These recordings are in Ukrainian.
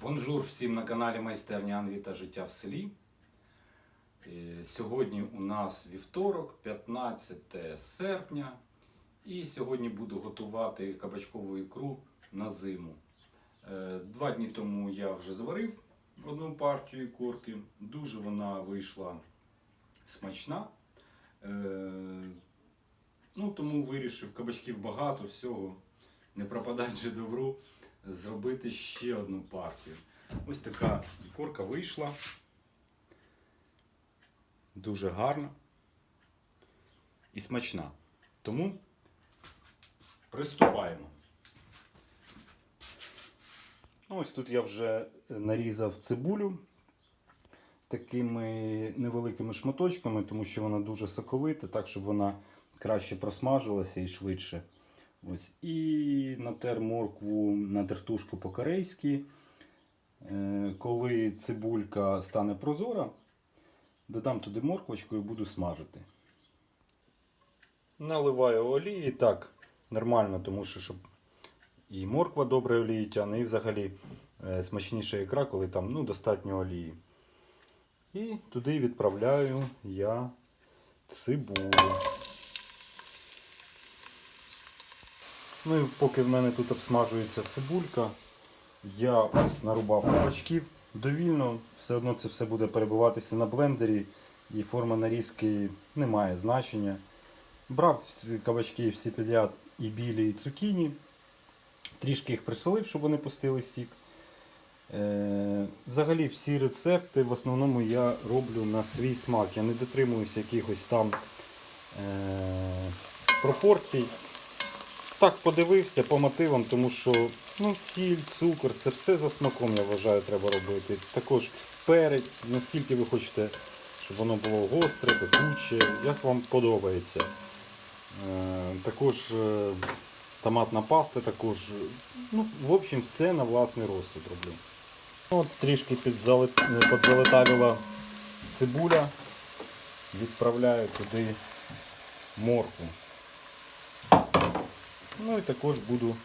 Бонжур всім на каналі Майстерня Англії та життя в селі. Е, Сьогодні у нас вівторок, 15 серпня. І сьогодні буду готувати кабачкову ікру на зиму. Е, Два дні тому я вже зварив одну партію курки. Дуже вона вийшла смачна. Е, Ну, тому вирішив кабачків багато, всього. Не пропадать же добру зробити ще одну партію. Ось така ікорка вийшла. Дуже гарна і смачна. Тому приступаємо. Ну, Ось тут я вже нарізав цибулю такими невеликими шматочками, тому що вона дуже соковита, так щоб вона краще просмажилася і швидше. Ось. І натер моркву на тертушку по-корейськи. Е, Коли цибулька стане прозора, додам туди морквочку і буду смажити. Наливаю олії так, нормально, тому що щоб і морква добре олії тягне, і взагалі е, смачніша ікра, коли там ну, достатньо олії. І туди відправляю я цибулю. Ну і поки в мене тут обсмажується цибулька, я ось нарубав кабачків. Довільно, все одно це все буде перебуватися на блендері, і форма нарізки не має значення. Брав кабачки всі підряд і білі, і цукіні. Трішки їх присолив, щоб вони пустили сік. Е, взагалі всі рецепти в основному я роблю на свій смак. Я не дотримуюся якихось там е, пропорцій. Так подивився по мотивам, тому що ну, сіль, цукор, це все за смаком, я вважаю, треба робити. Також перець, наскільки ви хочете, щоб воно було гостре, пекуче, як вам подобається. Е, також е, томатна паста, також, ну, в общем, все на власний розсуд роблю. От трішки підзалетавила цибуля, відправляю туди моркву. Ну і також буду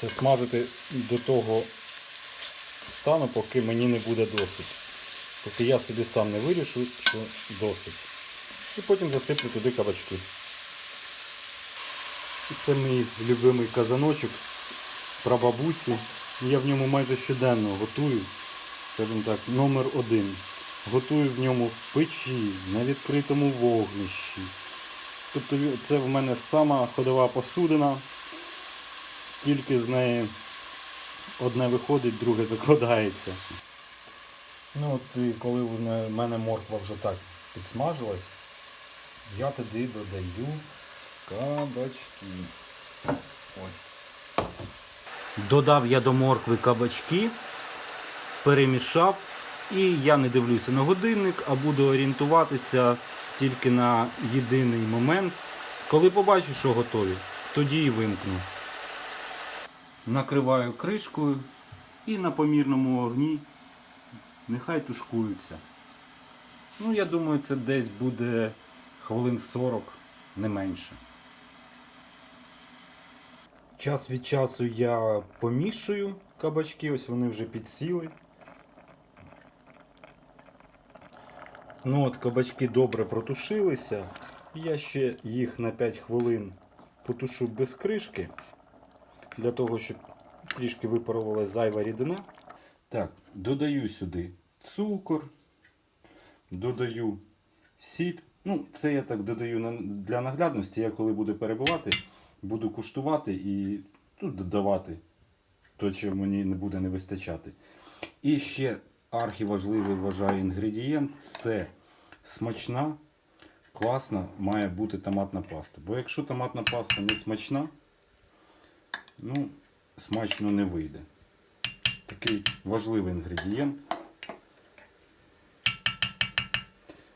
це смажити до того стану, поки мені не буде досить. Поки я собі сам не вирішу, що досить. І потім засиплю туди кабачки. Це мій любимий казаночок прабабусі. Я в ньому майже щоденно готую. Скажімо так, номер один. Готую в ньому в печі, на відкритому вогнищі. Тобто це в мене сама ходова посудина. Тільки з неї одне виходить, друге закладається. Ну от коли в мене морква вже так підсмажилась, я туди додаю кабачки. Ой. Додав я до моркви кабачки, перемішав і я не дивлюся на годинник, а буду орієнтуватися тільки на єдиний момент. Коли побачу, що готові, тоді і вимкну. Накриваю кришкою і на помірному вогні нехай тушкуються. Ну, я думаю, це десь буде хвилин 40, не менше. Час від часу я помішую кабачки, ось вони вже підсіли. Ну от кабачки добре протушилися. Я ще їх на 5 хвилин потушу без кришки, для того, щоб трішки випарувалася зайва рідина. Так, додаю сюди цукор, додаю сіль. Ну, це я так додаю для наглядності. Я коли буду перебувати, буду куштувати і ну, додавати то, що мені не буде не вистачати. І ще архіважливий вважаю інгредієнт це смачна, класна має бути томатна паста. Бо якщо томатна паста не смачна, ну, смачно не вийде. Такий важливий інгредієнт.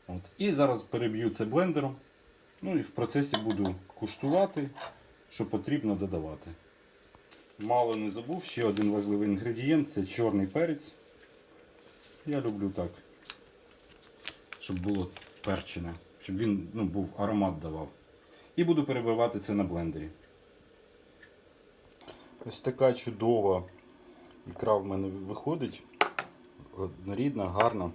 От. І зараз переб'ю це блендером. Ну і в процесі буду куштувати, що потрібно додавати. Мало не забув, ще один важливий інгредієнт це чорний перець. Я люблю так, щоб було перчене, щоб він ну, був аромат давав. І буду перебивати це на блендері. Ось така чудова ікра в мене виходить. Однорідна, гарна.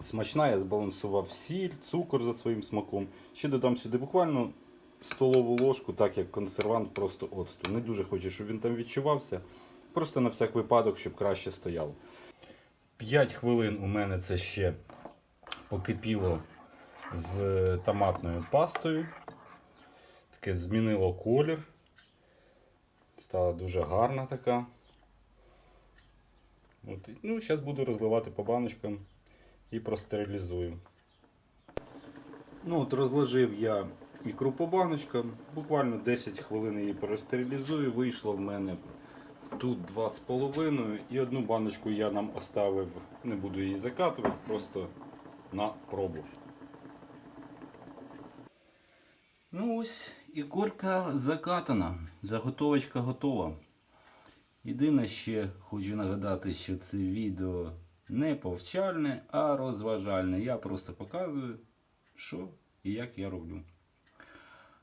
Смачна, я збалансував сіль, цукор за своїм смаком. Ще додам сюди буквально столову ложку, так як консервант просто оцту. Не дуже хочу, щоб він там відчувався. Просто на всяк випадок, щоб краще стояв. 5 хвилин у мене це ще покипіло з томатною пастою. Таке змінило колір. Стала дуже гарна така. От, ну, зараз буду розливати по баночкам і простерилізую. Ну, от розложив я ікру по баночкам. Буквально 10 хвилин її простерилізую. Вийшло в мене тут 2,5 і одну баночку я нам оставив, не буду її закатувати, просто на пробу. Ну ось, ікорка закатана, заготовочка готова. Єдине ще хочу нагадати, що це відео не повчальне, а розважальне. Я просто показую, що і як я роблю.